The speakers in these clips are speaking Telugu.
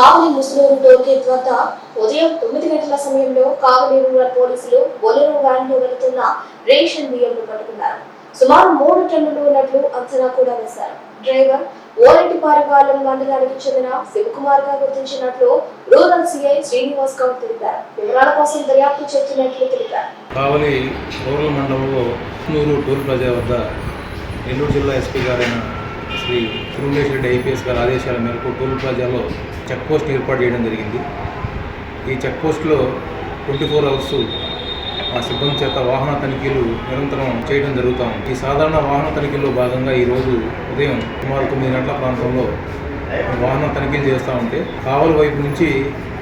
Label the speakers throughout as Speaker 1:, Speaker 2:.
Speaker 1: కావలి ముస్లిం టోల్గేట్ వద్ద ఉదయం తొమ్మిది గంటల సమయంలో కావలి రూరల్ పోలీసులు బొలెరో వ్యాన్లో వెళుతున్న రేషన్ బియ్యంను పట్టుకున్నారు. సుమారు మూడు టన్నులు ఉన్నట్లు అంచనా కూడా వేశారు. డ్రైవర్ ఓరెడ్డిపారిపాలెం మండలానికి చెందిన శివకుమార్గా గుర్తించినట్లు రూరల్ సిఐ శ్రీనివాస్ గౌడ్ తెలిపారు. వివరాల కోసం దర్యాప్తు చేస్తున్నట్లు తెలిపారు.
Speaker 2: కావలి రూరల్ మండలంలో నూరు టోల్ ప్లాజా వద్ద నెల్లూరు జిల్లా ఎస్పీ గారైన శ్రీ తిరుమలేశ్వర రెడ్డి ఐపీఎస్ గారి ఆదేశాల మేరకు టోల్ ప్లాజాలో చెక్ పోస్ట్ ఏర్పాటు చేయడం జరిగింది. ఈ చెక్ పోస్ట్లో ట్వంటీ ఫోర్ అవర్స్ ఆ సిబ్బంది చేత వాహన తనిఖీలు నిరంతరం చేయడం జరుగుతూ ఉంది. ఈ సాధారణ వాహన తనిఖీల్లో భాగంగా ఈరోజు ఉదయం సుమారు తొమ్మిది గంటల ప్రాంతంలో వాహన తనిఖీలు చేస్తూ ఉంటే కావలి వైపు నుంచి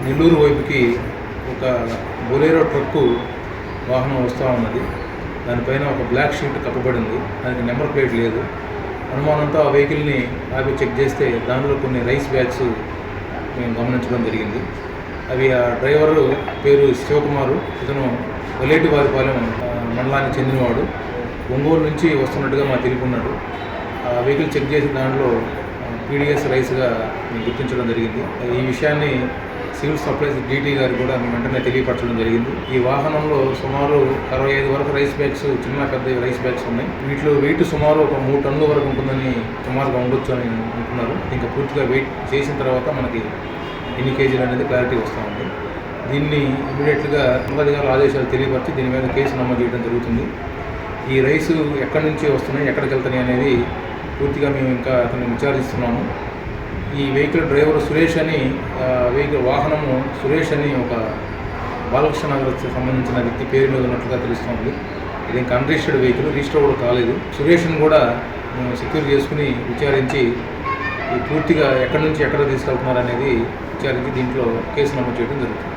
Speaker 2: నెల్లూరు వైపుకి ఒక బొలేరో ట్రక్కు వాహనం వస్తూ ఉన్నది. దానిపైన ఒక బ్లాక్ షీట్ కప్పబడింది. దానికి నెంబర్ ప్లేట్ లేదు. అనుమానంతో ఆ వెహికల్ని ఆపి చెక్ చేస్తే దానిలో కొన్ని రైస్ బ్యాగ్స్ మేము గమనించడం జరిగింది. అవి ఆ డ్రైవరు పేరు శివకుమారు. ఇతను వెలేటి వారిపాలెం మండలానికి చెందినవాడు. ఒంగోలు నుంచి వస్తున్నట్టుగా మాకు తెలుపున్నాడు ఆ వెహికల్ చెక్ చేసిన దాంట్లో పీడిఎస్ రైస్గా గుర్తించడం జరిగింది. ఈ విషయాన్ని సివిల్ సప్లైస్ డీటీ గారు కూడా మేము వెంటనే తెలియపరచడం జరిగింది. ఈ వాహనంలో సుమారు అరవై ఐదు వరకు రైస్ బ్యాగ్స్ చిన్న పెద్ద రైస్ బ్యాగ్స్ ఉన్నాయి. వీటిలో వెయిట్ సుమారు ఒక మూడు టన్నుల వరకు ఉంటుందని సుమారుగా ఉండొచ్చు అని అనుకున్నారు ఇంకా పూర్తిగా వెయిట్ చేసిన తర్వాత మనకి ఎన్ని కేజీలు అనేది క్లారిటీ వస్తూ ఉంది. దీన్ని ఇమీడియట్గా ఉన్నతాధికారుల ఆదేశాలు తెలియపరిచి దీని మీద కేసు నమోదు చేయడం జరుగుతుంది. ఈ రైసు ఎక్కడి నుంచి వస్తున్నాయి ఎక్కడికి వెళ్తున్నాయి అనేది పూర్తిగా మేము ఇంకా అతన్ని విచారిస్తున్నాము. ఈ వెహికల్ డ్రైవర్ సురేష్ అని వెహికల్ వాహనము సురేష్ అని ఒక బాలకృష్ణ నగర్కి సంబంధించిన వ్యక్తి పేరు మీద ఉన్నట్లుగా తెలుస్తోంది. ఇది ఇంకా అన్రిజిస్టర్డ్ వెహికల్ రిజిస్టర్ కూడా కాలేదు. సురేష్ని కూడా మేము సెక్యూర్ చేసుకుని విచారించి ఈ పూర్తిగా ఎక్కడి నుంచి ఎక్కడ తీసుకెళ్తున్నారు అనేది విచారించి దీంట్లో కేసు నమోదు చేయడం జరుగుతుంది.